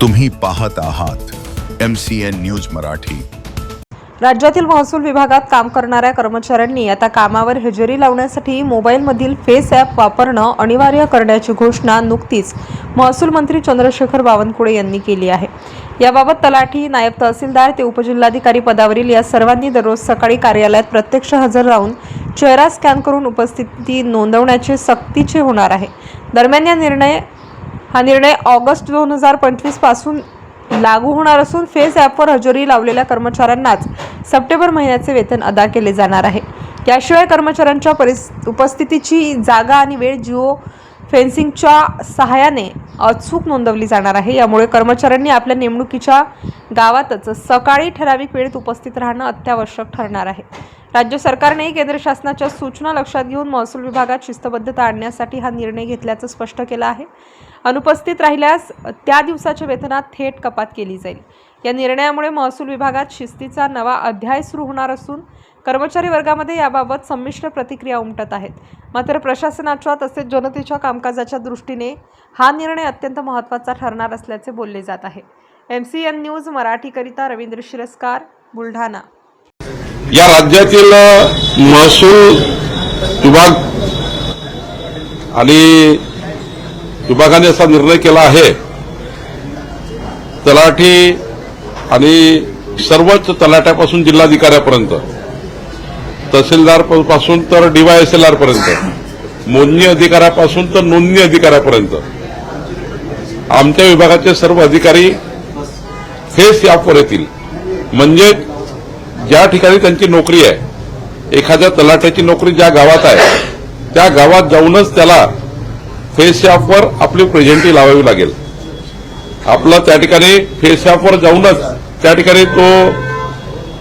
तुम्ही पाहत आहात M C N news Marathi. राज्यातील महसूल विभागात काम करणाऱ्या कर्मचाऱ्यांनी आता कामावर हजेरी लावण्यासाठी मोबाईलमधील फेस ॲप वापरणं अनिवार्य करण्याची घोषणा नुकतीच महसूल मंत्री चंद्रशेखर बावनकुळे यांनी केली आहे. याबाबत तलाठी नायब तहसीलदार ते उपजिल्हाधिकारी पदावरील या सर्वांनी दररोज सकाळी कार्यालयात प्रत्यक्ष हजर राहून चेहरा स्कॅन करून उपस्थिती नोंदवण्याचे सक्तीचे होणार आहे. दरम्यान या निर्णय हा निर्णय ऑगस्ट दोन हजार पंचवीसपासून लागू होणार असून फेस ॲपवर हजेरी लावलेल्या कर्मचाऱ्यांनाच सप्टेंबर महिन्याचे वेतन अदा केले जाणार आहे. याशिवाय कर्मचाऱ्यांच्या परिस उपस्थितीची जागा आणि वेळ जिओ फेन्सिंगच्या सहाय्याने अचूक नोंदवली जाणार आहे. यामुळे कर्मचाऱ्यांनी आपल्या नेमणुकीच्या गावातच सकाळी ठराविक वेळेत उपस्थित राहणं अत्यावश्यक ठरणार आहे. राज्य सरकारनेही केंद्र शासनाच्या सूचना लक्षात घेऊन महसूल विभागात शिस्तबद्धता आणण्यासाठी हा निर्णय घेतल्याचं स्पष्ट केलं आहे. अनुपस्थित राहिल्यास त्या दिवसाच्या वेतनात थेट कपात केली जाईल. या निर्णयामुळे महसूल विभागात शिस्तीचा नवा अध्याय सुरू होणार असून कर्मचारी वर्गामध्ये याबाबत संमिश्र प्रतिक्रिया उमटत आहेत. मात्र प्रशासनाच्या तसेच जनतेच्या कामकाजाच्या दृष्टीने हा निर्णय अत्यंत महत्त्वाचा ठरणार असल्याचे बोलले जात आहे. एम सी एन न्यूज मराठीकरिता रवींद्र शिरस्कार बुलढाणा. या राज्यातील महसूल विभाग आणि विभागाने असा निर्णय केला आहे. तलाठी आणि सर्वच तलाट्यापासून जिल्हाधिकाऱ्यापर्यंत तहसीलदारपासून तर डीवायएसएलआर पर्यंत मोजणी अधिकाऱ्यापासून तर नोंदणी अधिकाऱ्यापर्यंत आमच्या विभागाचे सर्व अधिकारी हेच यावर येतील म्हणजे ज्या ठिकाणी त्यांची नोकरी आहे एखाद्या तलाट्याची नोकरी ज्या गावात आहे त्या गावात जाऊनच त्याला फेस ॲपवर आपली प्रेझेंटी लावावी लागेल. आपलं त्या ठिकाणी फेस ॲपवर जाऊनच त्या ठिकाणी तो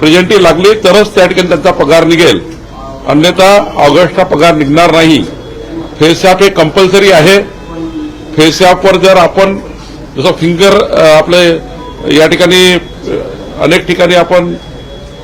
प्रेझेंटी लागली तरच त्या ठिकाणी त्यांचा पगार निघेल. अन्यथा ऑगस्टचा पगार निघणार नाही. फेस ॲप हे कंपल्सरी आहे. फेस ॲपवर जर आपण जसं फिंगर आपले या ठिकाणी अनेक ठिकाणी आपण